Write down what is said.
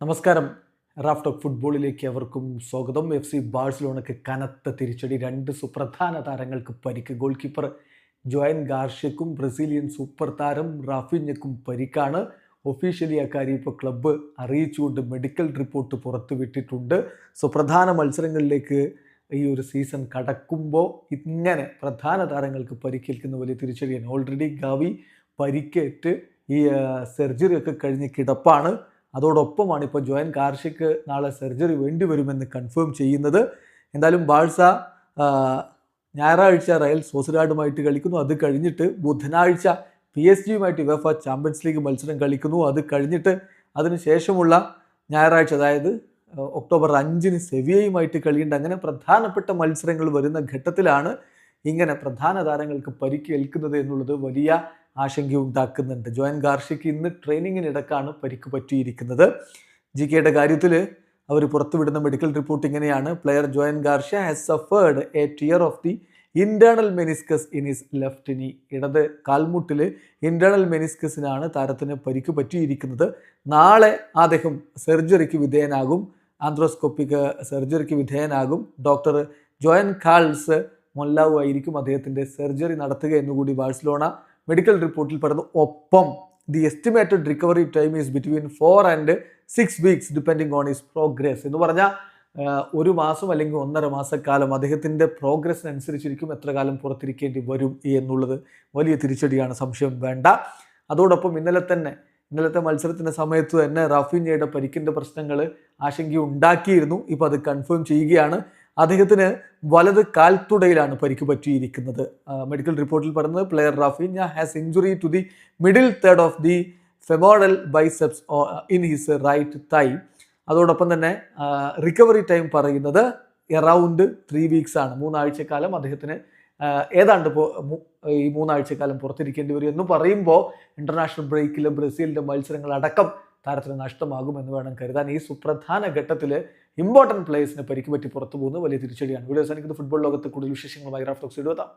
നമസ്കാരം. Raf talk ഫുട്ബോളിലേക്ക് അവർക്കും സ്വാഗതം. എഫ് സി ബാഴ്സലോണയ്ക്ക് കനത്ത തിരിച്ചടി രണ്ട് സുപ്രധാന താരങ്ങൾക്ക് പരിക്ക്. ഗോൾ കീപ്പർ ജോയൻ ഗാർഷ്യക്കും ബ്രസീലിയൻ സൂപ്പർ താരം റാഫിഞ്ഞക്കും പരിക്കാണ്. ഒഫീഷ്യലി അക്കാര്യം ഇപ്പോൾ ക്ലബ്ബ് അറിയിച്ചുകൊണ്ട് മെഡിക്കൽ റിപ്പോർട്ട് പുറത്തുവിട്ടിട്ടുണ്ട്. സുപ്രധാന മത്സരങ്ങളിലേക്ക് ഈ ഒരു സീസൺ കടക്കുമ്പോൾ ഇങ്ങനെ പ്രധാന താരങ്ങൾക്ക് പരിക്കേൽക്കുന്ന വലിയ തിരിച്ചടിയാണ്. ഓൾറെഡി ഗാവി പരിക്കേറ്റ് ഈ സർജറി ഒക്കെ കഴിഞ്ഞ് കിടപ്പാണ്. അതോടൊപ്പമാണ് ഇപ്പോൾ ജോയൻ കാർഷിക്ക് നാളെ സർജറി വേണ്ടി വരുമെന്ന് കൺഫേം ചെയ്യുന്നത്. എന്തായാലും ബാഴ്സ ഞായറാഴ്ച റയൽ സോസിഡാഡുമായിട്ട് കളിക്കുന്നു. അത് കഴിഞ്ഞിട്ട് ബുധനാഴ്ച പി എസ് ജിയുമായിട്ട് യുവഫ ചാമ്പ്യൻസ് ലീഗ് മത്സരം കളിക്കുന്നു. അത് കഴിഞ്ഞിട്ട് അതിന് ശേഷമുള്ള ഞായറാഴ്ച അതായത് ഒക്ടോബർ അഞ്ചിന് സെവിയയുമായിട്ട് കളിയുണ്ട്. അങ്ങനെ പ്രധാനപ്പെട്ട മത്സരങ്ങൾ വരുന്ന ഘട്ടത്തിലാണ് ഇങ്ങനെ പ്രധാന താരങ്ങൾക്ക് പരിക്കേൽക്കുന്നത് എന്നുള്ളത് വലിയ ആശങ്ക ഉണ്ടാക്കുന്നുണ്ട്. ജോയൻ ഗാർഷിക്ക് ഇന്ന് ട്രെയിനിങ്ങിനിടക്കാണ് പരിക്ക് പറ്റിയിരിക്കുന്നത്. ജി കെയുടെ കാര്യത്തിൽ അവർ പുറത്തുവിടുന്ന മെഡിക്കൽ റിപ്പോർട്ട് ഇങ്ങനെയാണ്. Player Joan Garcia has suffered a tear of the internal meniscus in his left knee ഇടത് കാൽമുട്ടിൽ ഇന്റേണൽ മെനിസ്കസിനാണ് താരത്തിന് പരിക്ക് പറ്റിയിരിക്കുന്നത്. നാളെ അദ്ദേഹം സർജറിക്ക് വിധേയനാകും. ആന്ത്രോസ്കോപ്പിക് സർജറിക്ക് വിധേയനാകും. ഡോക്ടർ ജോയൻ കാൾസ് മൊല്ലാവു ആയിരിക്കും അദ്ദേഹത്തിന്റെ സെർജറി നടത്തുക എന്നുകൂടി ബാഴ്സലോണ മെഡിക്കൽ റിപ്പോർട്ടിൽ പറയുന്നു ഒപ്പം the estimated recovery time is between four and six weeks depending on his progress എന്ന് പറഞ്ഞാൽ ഒരു മാസം അല്ലെങ്കിൽ ഒന്നര മാസക്കാലം അദ്ദേഹത്തിന്റെ പ്രോഗ്രസ്സിനനുസരിച്ചിരിക്കും എത്ര കാലം പുറത്തിരിക്കേണ്ടി വരും എന്നുള്ളത് വലിയ തിരിച്ചടിയാണ് സംശയം വേണ്ട. അതോടൊപ്പം ഇന്നലെ തന്നെ ഇന്നലത്തെ മത്സരത്തിന്റെ സമയത്ത് തന്നെ റാഫിഞ്ഞയുടെ പരിക്കിന്റെ പ്രശ്നങ്ങൾ ആശങ്ക ഉണ്ടാക്കിയിരുന്നു ഇപ്പോൾ അത് കൺഫേം ചെയ്യുകയാണ്. അദ്ദേഹത്തിന് വലത് കാൽത്തുടയിലാണ് പരിക്ക് പറ്റിയിരിക്കുന്നത്. മെഡിക്കൽ റിപ്പോർട്ടിൽ പറയുന്നത് player Raphinha has injury to the middle third of the femoral biceps in his right thigh അതോടൊപ്പം തന്നെ റിക്കവറി ടൈം പറയുന്നത് എറൗണ്ട് ത്രീ വീക്സ് ആണ്. മൂന്നാഴ്ചക്കാലം അദ്ദേഹത്തിന് ഏതാണ്ട് ഈ മൂന്നാഴ്ചക്കാലം പുറത്തിരിക്കേണ്ടി വരും എന്ന് പറയുമ്പോൾ ഇന്റർനാഷണൽ ബ്രേക്കിൽ ബ്രസീലിന്റെ മത്സരങ്ങൾ അടക്കം താരത്തിന് നഷ്ടമാകുമെന്ന് വേണം കരുതാൻ. ഈ സുപ്രധാന ഘട്ടത്തിൽ ഇമ്പോർട്ടന്റ് പ്ലേയേഴ്സിന് പരിക്ക് പറ്റി പുറത്തു പോകുന്നത് വലിയ തിരിച്ചടിയാണ്. വീഡിയോ എനിക്ക് ഫുട്ബോൾ ലോകത്ത് കൂടുതൽ വിശേഷങ്ങളുമായി റാഫ്റ്റോക്സ് ഇടുവെത്താം